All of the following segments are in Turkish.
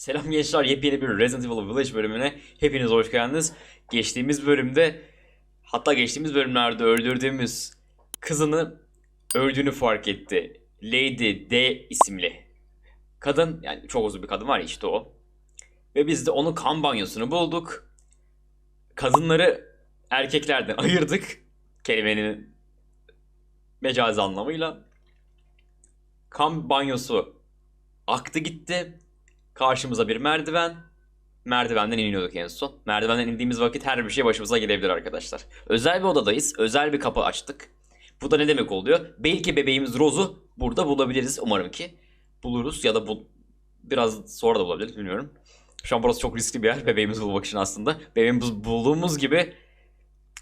Selam gençler, yepyeni bir Resident Evil Village bölümüne hepiniz hoş geldiniz. Geçtiğimiz bölümde, hatta geçtiğimiz bölümlerde öldürdüğümüz kızını öldüğünü fark etti. Lady D isimli kadın, yani çok uzun bir kadın var işte o. Ve biz de onun kan banyosunu bulduk. Kadınları erkeklerden ayırdık. Kelimenin mecazi anlamıyla. Kan banyosu aktı gitti. Karşımıza bir merdiven. Merdivenden iniyorduk en son. Merdivenden indiğimiz vakit her bir şey başımıza gelebilir arkadaşlar. Özel bir odadayız. Özel bir kapı açtık. Bu da ne demek oluyor? Belki bebeğimiz Rose'u burada bulabiliriz umarım ki. Buluruz ya da bu biraz sonra da bulabiliriz bilmiyorum. Şu an burası çok riskli bir yer bebeğimizi bulmak için aslında. Bebeğimizi bulduğumuz gibi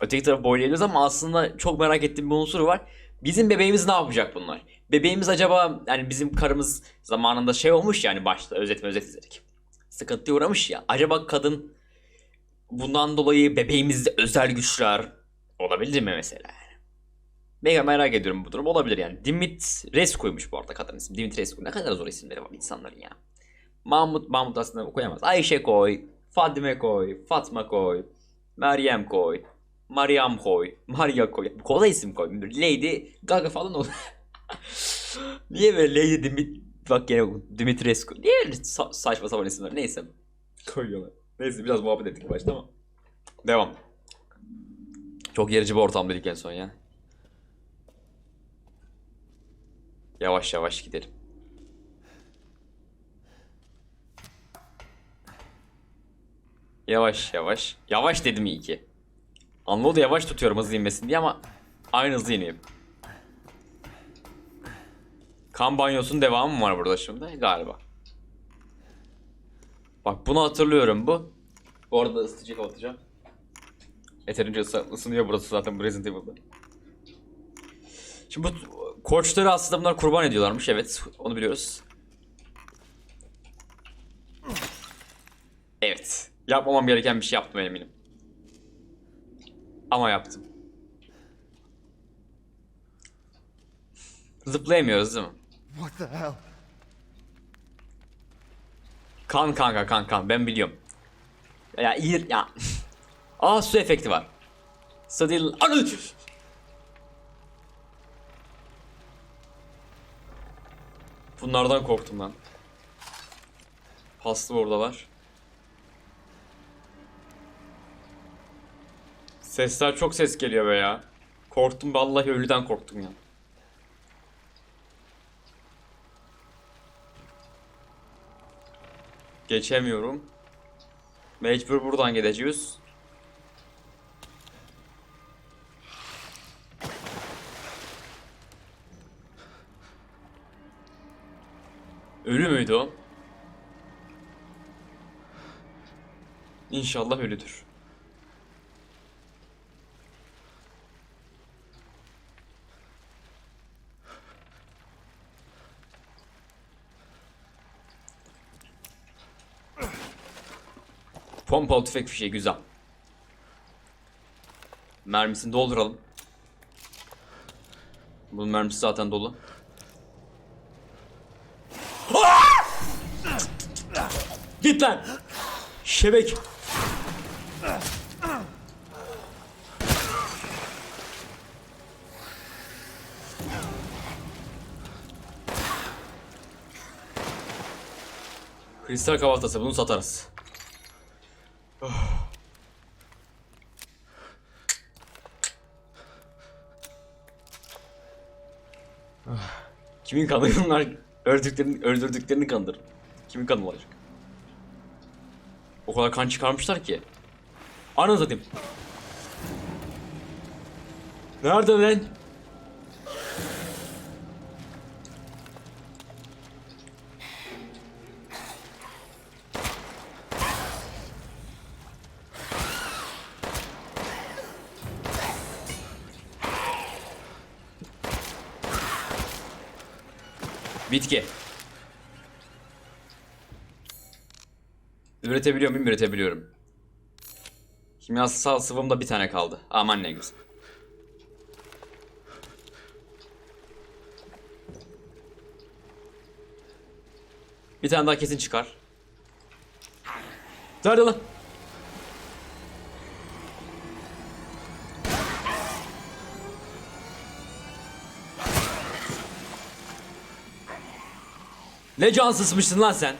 öteki tarafı boylayabiliriz ama aslında çok merak ettiğim bir unsur var. Bizim bebeğimiz ne yapacak bunlar? Bebeğimiz acaba yani bizim karımız zamanında şey olmuş yani başta özet özet izledik. Sıkıntıya uğramış ya. Acaba kadın bundan dolayı bebeğimizde özel güçler olabilir mi mesela? Mega merak ediyorum bu durum. Olabilir yani. Dimitrescu'ymuş bu arada kadın ismi. Dimitrescu. Ne kadar zor isimleri var insanların ya. Mahmut, Mahmut aslında okuyamaz. Ayşe koy, Fadime koy, Fatma koy, Meryem koy, Mariam koy, Maria koy. Kolay isim koy. Lady Gaga falan olur. Niye böyle Lady Dimit... Bak gene Dimitrescu. Niye öyle sa- saçma sapan isimler? Neyse. Koyuyorlar. Neyse biraz muhabbet ettik başta ama. Devam. Çok yerici bir ortam dedik en son ya. Yavaş yavaş gidelim. Yavaş yavaş. Yavaş dedim iyi ki. Anladı yavaş tutuyorum hızlı inmesin diye ama aynı hızlı ineyim. Kan banyosunun devamı mı var burada şimdi? Galiba. Bak bunu hatırlıyorum bu. Bu arada ısıtıcı kapatacağım. Yeterince ısı- ısınıyor burası zaten bu Resident Evil'da. Şimdi bu koçları aslında bunlar kurban ediyorlarmış evet onu biliyoruz. Evet. Yapmamam gereken bir şey yaptım eminim. Ama yaptım. Zıplayamıyoruz değil mi? What the hell? Kan kanka kan kan ben biliyorum. Ya iyi ya. Aa su efekti var. Su değil. Anı! Bunlardan korktum lan. Paslı oradalar. Sesler çok ses geliyor be ya. Korktum vallahi ölüden korktum ya. Geçemiyorum. Mecbur buradan gideceğiz. Ölü müydü o? İnşallah ölüdür. Pompalı tüfek fişeği güzel. Mermisini dolduralım. Bunun mermisi zaten dolu. Git lan! Şebek! Kristal kavatası bunu satarız. Kimin kanı bunlar öldürdüklerini, öldürdüklerini kandır. Kimin kanı olacak? O kadar kan çıkarmışlar ki. Anı satayım. Nerede lan? Bitki. Üretebiliyor muyum? Üretebiliyorum. Kimyasal sıvımda bir tane kaldı. Aman ne güzel. Bir tane daha kesin çıkar. Nerede lan? Ne can sısmışsın lan sen?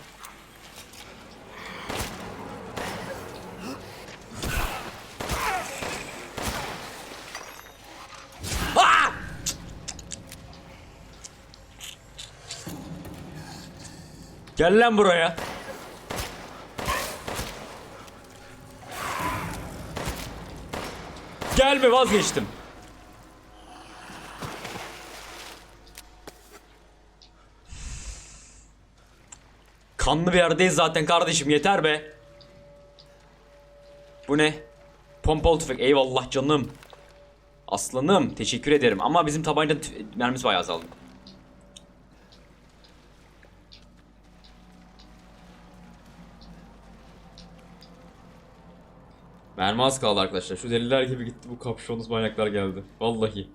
Aa! Gel lan buraya. Gelme vazgeçtim. Kanlı bir yerdeyiz zaten kardeşim yeter be. Bu ne? Pompalı tüfek eyvallah canım. Aslanım teşekkür ederim ama bizim tabanca mermisi bayağı azaldı. Mermi az kaldı arkadaşlar. Şu deliler gibi gitti bu kapşonuz manyaklar geldi. Vallahi.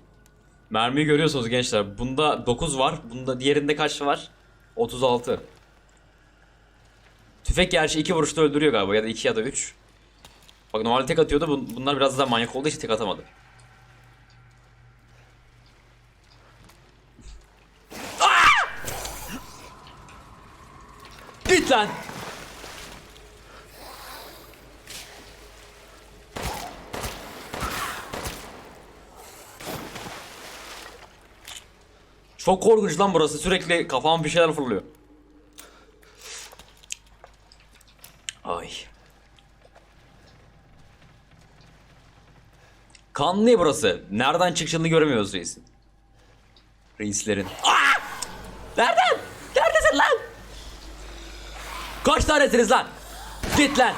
Mermiyi görüyorsunuz gençler. Bunda 9 var. Bunda diğerinde kaç var? 36. Tüfek gerçi 2 vuruşta öldürüyor galiba ya da 2 ya da 3. Bak normalde tek atıyordu. Bun- Bunlar biraz daha manyak olduğu için tek atamadı. Git lan! Çok korkunç lan burası. Sürekli kafama bir şeyler fırlıyor. Ay. Kanlı burası. Nereden çıkışını göremiyoruz reisin. Reislerin. Aa! Nereden? Neredesin lan? Kaç tanesiniz lan? Git lan.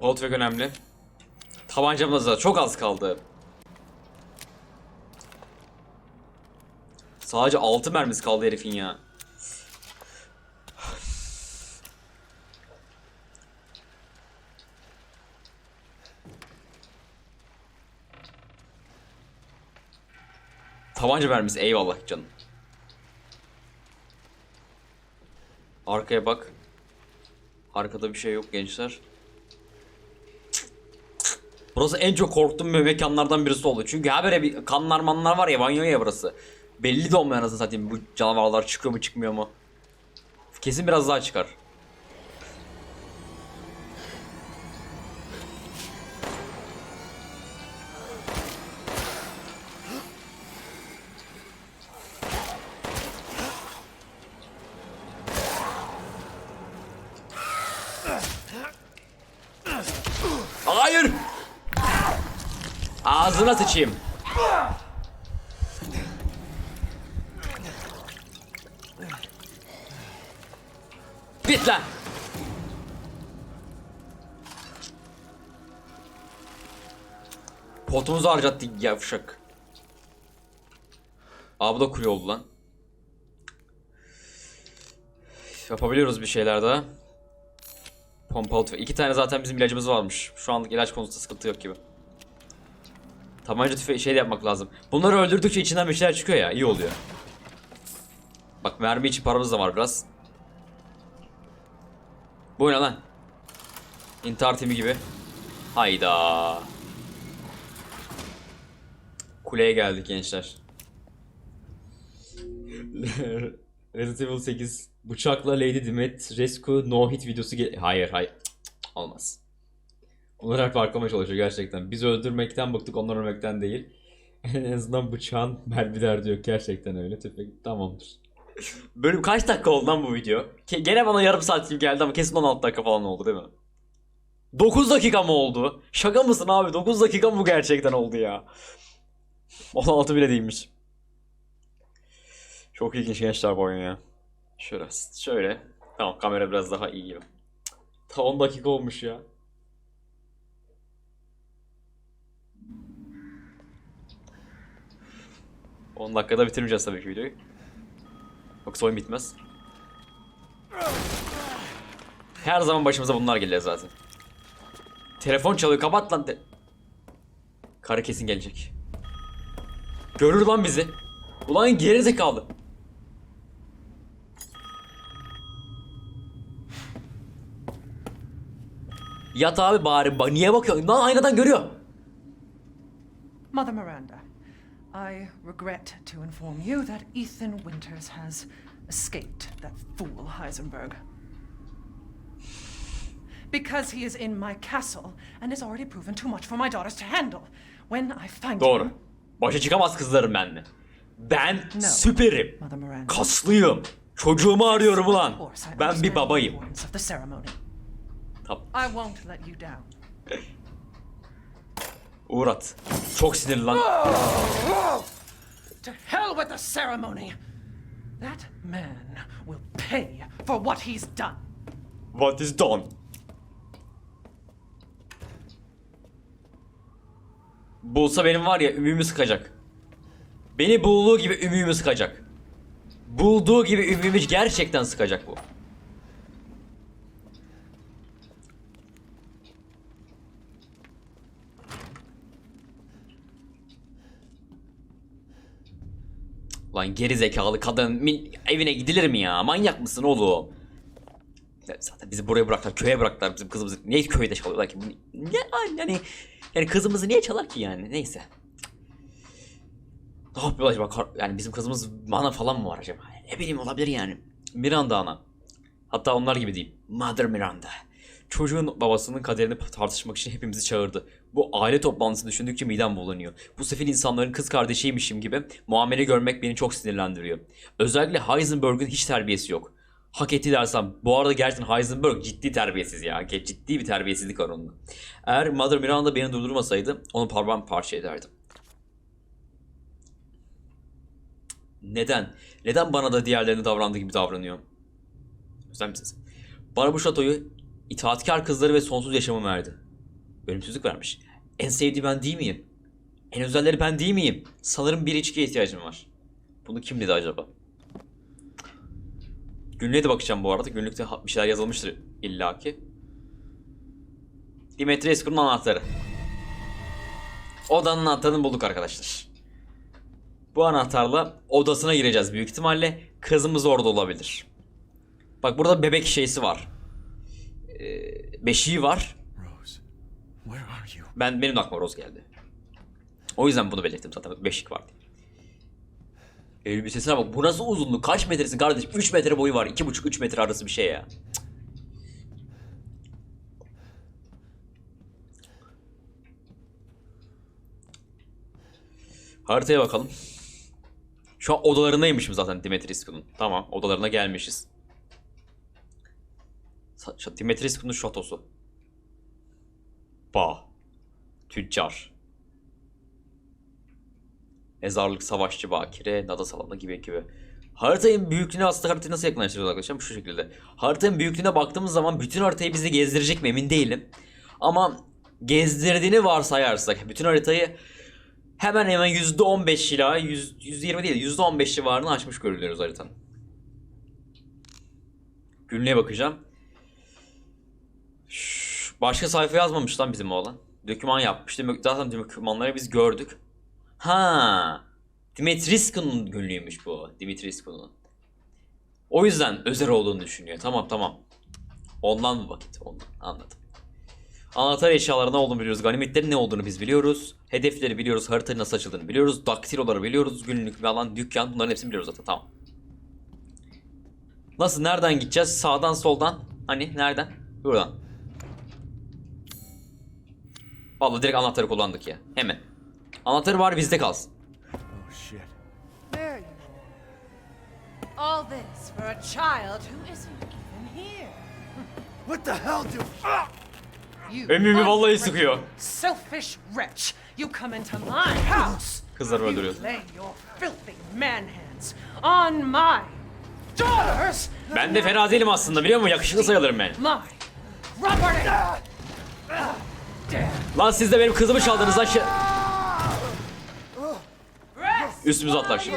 Tüfek önemli. Tabancamız da çok az kaldı. Sadece 6 mermisi kaldı herifin ya. Tabanca mermisi eyvallah canım. Arkaya bak. Arkada bir şey yok gençler. Burası en çok korktuğum mekanlardan birisi oldu. Çünkü böyle bir kanlar manlar var ya banyo ya burası. Belli de olmayan anasını satayım bu canavarlar çıkıyor mu çıkmıyor mu. Kesin biraz daha çıkar. Sıçayım. Git lan. Potumuzu harcattık yavşak. Da kule oldu lan. Yapabiliyoruz bir şeyler daha. Pompalı tüfek. İki tane zaten bizim ilacımız varmış. Şu anlık ilaç konusunda sıkıntı yok gibi. Tabanca tüfeği şey de yapmak lazım. Bunları öldürdükçe içinden bir şeyler çıkıyor ya. iyi oluyor. Bak mermi için paramız da var biraz. Bu ne lan? İntihar timi gibi. Hayda. Kuleye geldik gençler. Resident Evil 8 bıçakla Lady Dimitrescu no hit videosu gel- Hayır hayır. Cık, cık, Olmaz. Hep arkama çalışıyor gerçekten. Biz öldürmekten bıktık onlar ölmekten değil. en azından bıçağın mermi derdi yok. Gerçekten öyle. Tüfek tamamdır. Bölüm kaç dakika oldu lan bu video? Ke- gene bana yarım saat gibi geldi ama kesin 16 dakika falan oldu değil mi? 9 dakika mı oldu? Şaka mısın abi? 9 dakika mı bu gerçekten oldu ya? 16 bile değilmiş. Çok ilginç gençler bu oyun ya. Şöyle, şöyle. Tamam kamera biraz daha iyi gibi. Ta 10 dakika olmuş ya. ...10 dakikada bitirmeyeceğiz tabii ki videoyu. Yoksa oyun bitmez. Her zaman başımıza bunlar geliyor zaten. Telefon çalıyor kapat lan. Karı kesin gelecek. Görür lan bizi. Ulan geri zekalı. Yat abi bari. Ba- Niye bakıyorsun? Lan aynadan görüyor. Mother Miranda, I regret to inform you that Ethan Winters has escaped that fool Heisenberg. Because he is in my castle and has already proven too much for my daughters to handle. When I find Doğru. him, Başa çıkamaz kızlarım benimle. Ben No. süperim. Mother Miranda. Kaslıyım. Çocuğumu arıyorum Of ulan. course, I Ben understand bir babayım. importance of the ceremony. Tamam. I won't let you down. Uğrat. Çok sinirli lan. To hell with the ceremony! That man will pay for what he's done. What is done? Bulsa benim var ya ümüğümü sıkacak. Beni bulduğu gibi ümüğümü sıkacak. Bulduğu gibi ümüğümü gerçekten sıkacak bu. Lan geri zekalı kadın min- evine gidilir mi ya? Manyak mısın oğlum? Zaten bizi buraya bıraktılar, köye bıraktılar bizim kızımızı. Niye köyde çalıyorlar ki? Ne yani yani kızımızı niye çalar ki yani? Neyse. Ne yapıyor acaba? Yani bizim kızımız mana falan mı var acaba? Ne bileyim olabilir yani. Miranda ana. Hatta onlar gibi diyeyim. Mother Miranda. Çocuğun babasının kaderini tartışmak için hepimizi çağırdı. Bu aile toplantısı düşündükçe midem bulanıyor. Bu sefil insanların kız kardeşiymişim gibi muamele görmek beni çok sinirlendiriyor. Özellikle Heisenberg'ün hiç terbiyesi yok. Hak etti dersem bu arada gerçekten Heisenberg ciddi terbiyesiz ya. Ciddi bir terbiyesizlik var onunla. Eğer Mother Miranda beni durdurmasaydı onu parmağım parça ederdim. Neden? Neden bana da diğerlerine davrandığı gibi davranıyor? Güzel misiniz? Bana bu şatoyu itaatkar kızları ve sonsuz yaşamı verdi. Ölümsüzlük vermiş. En sevdiği ben değil miyim? En özelleri ben değil miyim? Sanırım bir içkiye ihtiyacım var. Bunu kim dedi acaba? Günlüğe de bakacağım bu arada. Günlükte bir şeyler yazılmıştır illaki. Dimitrescu'nun anahtarı. Odanın anahtarını bulduk arkadaşlar. Bu anahtarla odasına gireceğiz büyük ihtimalle. Kızımız orada olabilir. Bak burada bebek şeysi var. Ee, beşiği var. Ben benim de aklıma Rose geldi. O yüzden bunu belirttim zaten. Beşik var diye. Elbisesine bak. Bu nasıl uzunluk? Kaç metresin kardeşim? 3 metre boyu var. 2,5-3 metre arası bir şey ya. Cık. Haritaya bakalım. Şu an odalarındaymışım zaten Dimitrescu'nun. Tamam odalarına gelmişiz. Dimitrescu'nun şatosu. Bağ. Tüccar. Mezarlık, savaşçı, bakire, nada salonu gibi gibi. Haritanın büyüklüğüne aslında haritayı nasıl yakınlaştırıyoruz arkadaşlar? Şu şekilde. Haritanın büyüklüğüne baktığımız zaman bütün haritayı bize gezdirecek mi emin değilim. Ama gezdirdiğini varsayarsak bütün haritayı hemen hemen %15 ila 100, %20 değil %15 civarını açmış görülüyoruz haritanın. Günlüğe bakacağım. Başka sayfa yazmamış lan bizim oğlan. Döküman yapmış. Demek zaten dokümanları biz gördük. Ha. Dimitrescu'nun günlüğüymüş bu. Dimitrescu'nun. O yüzden özel olduğunu düşünüyor. Tamam tamam. Ondan mı vakit? Ondan. Anladım. Anahtar eşyaları ne olduğunu biliyoruz. Ganimetlerin ne olduğunu biz biliyoruz. Hedefleri biliyoruz. Haritanın nasıl açıldığını biliyoruz. Daktiloları biliyoruz. Günlük falan, dükkan bunların hepsini biliyoruz zaten. Tamam. Nasıl? Nereden gideceğiz? Sağdan soldan. Hani nereden? Buradan. Vallahi direkt anahtarı kullandık ya. Hemen. Anahtarı var bizde kalsın. Oh shit. There you are. All this for a child who isn't even here. What the hell do? Ah! You Ömrümü vallahi sıkıyor. Selfish wretch. You come into my house. Kızları öldürüyor. lay your filthy man hand hands on my daughters, Ben de fena değilim aslında biliyor musun? Yakışıklı sayılırım ben. my property. Lan siz de benim kızımı çaldınız lan. rest Üstümüze atlar şimdi.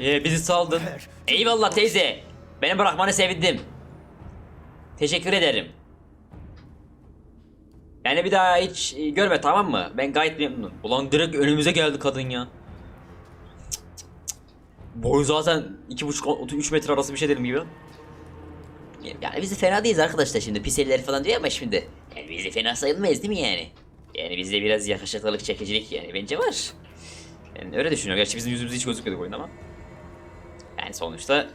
Ee, bizi saldın. Eyvallah teyze. Beni bırakmanı sevindim. Teşekkür ederim. Yani bir daha hiç e, görme tamam mı? Ben gayet memnunum. Ulan direkt önümüze geldi kadın ya. Boyu zaten 2,5-3 metre arası bir şey dedim gibi. Yani biz de fena değiliz arkadaşlar şimdi pis falan diyor ama şimdi. Yani biz de fena sayılmayız değil mi yani? Yani bizde biraz yakışıklılık çekicilik yani bence var. Yani öyle düşünüyorum. Gerçi bizim yüzümüz hiç gözükmedi oyunda ama. Yani sonuçta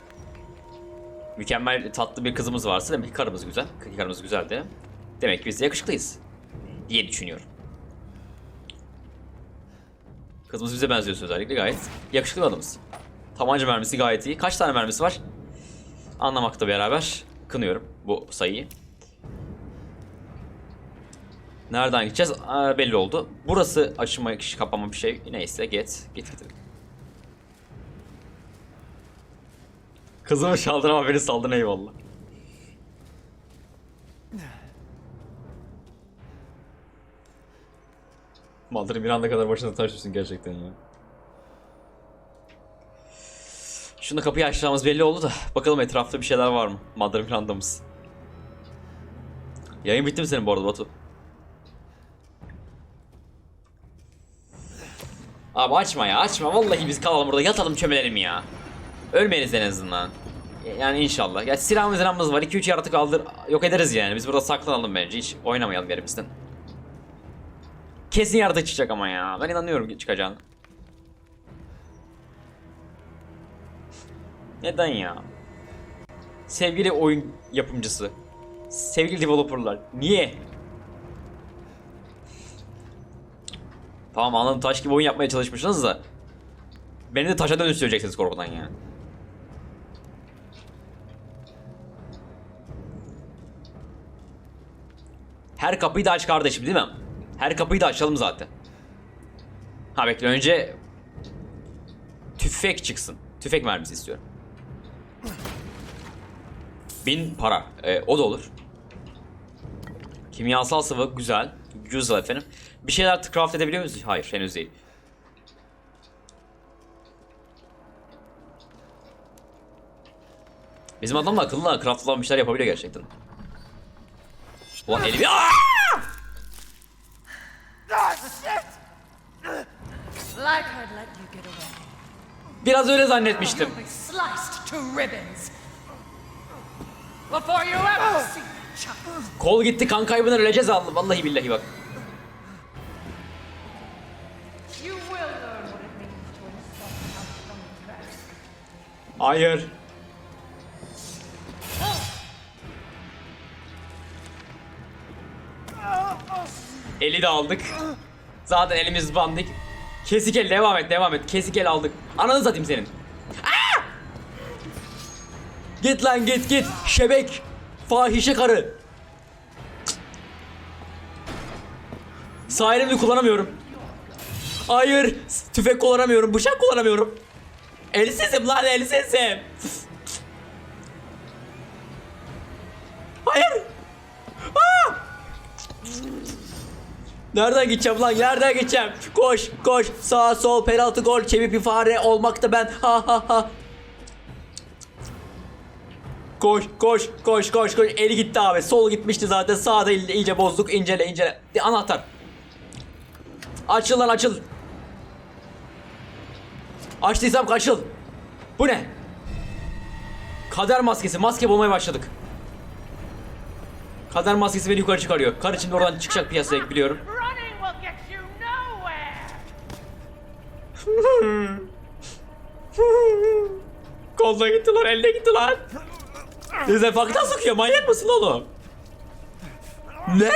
mükemmel tatlı bir kızımız varsa demek ki karımız güzel. Karımız güzel de. Demek ki biz de yakışıklıyız. Diye düşünüyorum. Kızımız bize benziyor özellikle gayet. Yakışıklı adamız. Tabanca mermisi gayet iyi. Kaç tane mermisi var? Anlamakta beraber kınıyorum bu sayıyı. Nereden gideceğiz? Aa, belli oldu. Burası açılma, kapama bir şey. Neyse git. Git git. Kızımı çaldın ama beni saldın eyvallah. Maldırı bir anda kadar başına taş gerçekten ya. Şunu kapıyı açacağımız belli oldu da bakalım etrafta bir şeyler var mı? Maldırı Miranda'mız. Yayın bitti mi senin bu arada Batu? Abi açma ya açma vallahi biz kalalım burada yatalım çömelelim ya. Ölmeyiz en azından. Yani inşallah. Ya silahımız silahımız var. 2-3 yaratık aldır yok ederiz yani. Biz burada saklanalım bence. Hiç oynamayalım yerimizden. Kesin yaratık çıkacak ama ya. Ben inanıyorum çıkacağını. Neden ya? Sevgili oyun yapımcısı. Sevgili developerlar. Niye? Tamam anladım taş gibi oyun yapmaya çalışmışsınız da. Beni de taşa dönüştüreceksiniz korkudan ya. Her kapıyı da aç kardeşim değil mi? Her kapıyı da açalım zaten. Ha bekle önce tüfek çıksın. Tüfek mermisi istiyorum. Bin para. Ee, o da olur. Kimyasal sıvı güzel. Güzel efendim. Bir şeyler craft edebiliyor muyuz? Hayır henüz değil. Bizim adam da akıllı. Craftlanan bir şeyler yapabiliyor gerçekten. Ulan elimi... Aa! Like I'd let you get away. Biraz öyle zannetmiştim. Before you ever see the child. Kol gitti kan kaybından öleceğiz Allah. Vallahi billahi bak. You will learn what it means to insult our common best. Hayır. Eli de aldık. Zaten elimiz bandik. Kesik el devam et devam et. Kesik el aldık. Ananı satayım senin. Git lan git git. Şebek. Fahişe karı. Sağ elimi kullanamıyorum. Hayır. Tüfek kullanamıyorum. Bıçak kullanamıyorum. Elsizim lan elsizim. Hayır. Aa! Nereden gideceğim lan? Nereden gideceğim? Koş, koş. Sağ, sol, penaltı, gol, çevik bir fare olmakta ben. Ha ha ha. Koş, koş, koş, koş, koş. Eli gitti abi. Sol gitmişti zaten. Sağda iyice, bozduk. İncele, incele. Anahtar. Açıl lan açıl. Açtıysam kaçıl. Bu ne? Kader maskesi. Maske bulmaya başladık. Kader maskesi beni yukarı çıkarıyor. Kar içinde oradan çıkacak piyasaya biliyorum. Kolda gitti lan, elde gitti Dezenfaktan sokuyor. Manyak mısın oğlum? Ne?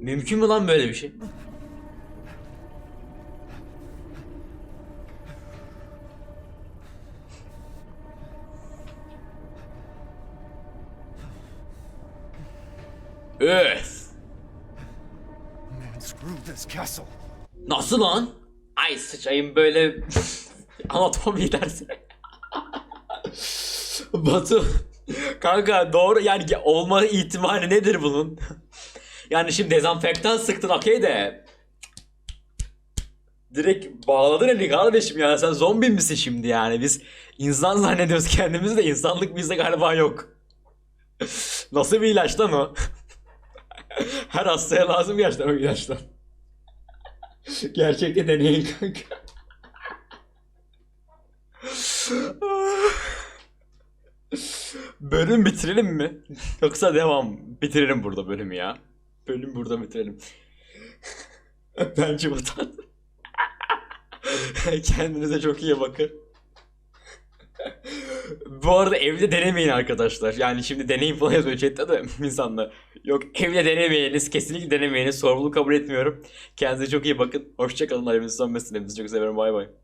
Mümkün mü lan böyle bir şey? Öf. Nasıl lan? Ay sıçayım böyle anatomi dersi. Batu. Kanka doğru yani olma ihtimali nedir bunun? yani şimdi dezenfektan sıktın okey de. Direkt bağladın elini kardeşim yani sen zombi misin şimdi yani biz insan zannediyoruz kendimizi de insanlık bizde galiba yok. Nasıl bir ilaç lan o? Her hastaya lazım gerçekten o ilaçlar. Gerçekte deneyin kanka. Bölüm bitirelim mi? Yoksa devam. Bitirelim burada bölümü ya. Bölüm burada bitirelim. Bence vatan. Kendinize çok iyi bakın. Bu arada evde denemeyin arkadaşlar. Yani şimdi deneyim falan yazıyor chatte de insanlar. Yok evde denemeyiniz. Kesinlikle denemeyiniz. Sorumluluk kabul etmiyorum. Kendinize çok iyi bakın. Hoşçakalın. Sönmesin. Hepinizi çok seviyorum. Bay bay.